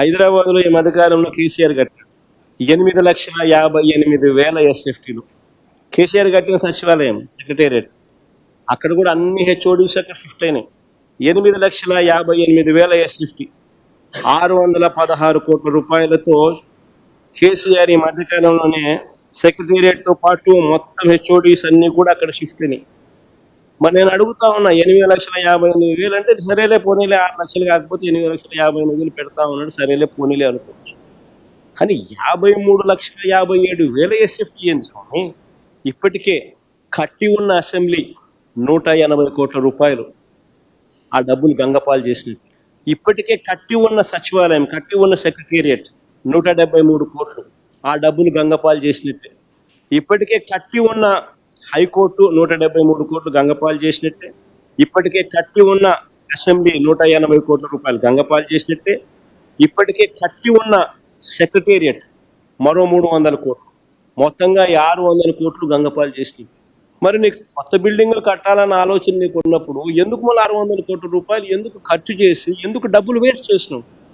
హైదరాబాద్లో ఈ మధ్యకాలంలో కేసీఆర్ కట్టాడు. ఎనిమిది లక్షల యాభై ఎనిమిది వేల ఎస్ఎఫ్టీలు. కేసీఆర్ కట్టిన సచివాలయం సెక్రటేరియట్. అక్కడ కూడా అన్ని హెచ్ఓడిస్ అక్కడ షిఫ్ట్ అయినాయి. ఎనిమిది లక్షల యాభై ఎనిమిది వేల ఎస్ఎఫ్టీ. ఆరు వందల పదహారు కోట్ల రూపాయలతో కేసీఆర్ ఈ మధ్యకాలంలోనే సెక్రటేరియట్తో పాటు మొత్తం హెచ్ఓడిస్ అన్నీ కూడా అక్కడ షిఫ్ట్ అయినాయి. మరి నేను అడుగుతా ఉన్నా ఎనిమిది లక్షల యాభై ఎనిమిది వేలు అంటే సరేలే పోనీలే ఆరు లక్షలు కాకపోతే ఎనిమిది లక్షల యాభై ఎనిమిది వేలు పెడతా ఉన్నాడు సరేలే పోనీలే అనుకోవచ్చు. కానీ యాభై మూడు లక్షల యాభై ఏడు వేల ఎస్ఎఫ్టీ ఏంది స్వామి. ఇప్పటికే కట్టి ఉన్న అసెంబ్లీ నూట ఎనభై కోట్ల రూపాయలు ఆ డబ్బులు గంగపాలు చేసినట్టు ఇప్పటికే కట్టి ఉన్న సచివాలయం కట్టి ఉన్న సెక్రటేరియట్ నూట డెబ్బై మూడు కోట్లు ఆ డబ్బులు గంగపాలు చేసినట్టే. ఇప్పటికే కట్టి ఉన్న హైకోర్టు నూట డెబ్బై మూడు కోట్లు గంగపాలు చేసినట్టే ఇప్పటికే కట్టి ఉన్న అసెంబ్లీ నూట ఎనభై కోట్ల రూపాయలు గంగపాలు చేసినట్టే ఇప్పటికే కట్టి ఉన్న సెక్రటేరియట్ మరో మూడు వందల కోట్లు. మొత్తంగా ఆరు వందల కోట్లు గంగపాలు చేసినట్టు మరి నీకు కొత్త బిల్డింగ్లు కట్టాలన్న ఆలోచన నీకు ఉన్నప్పుడు ఎందుకు మళ్ళీ ఆరు వందల కోట్ల రూపాయలు ఎందుకు ఖర్చు చేసి ఎందుకు డబ్బులు వేస్ట్ చేసినావు?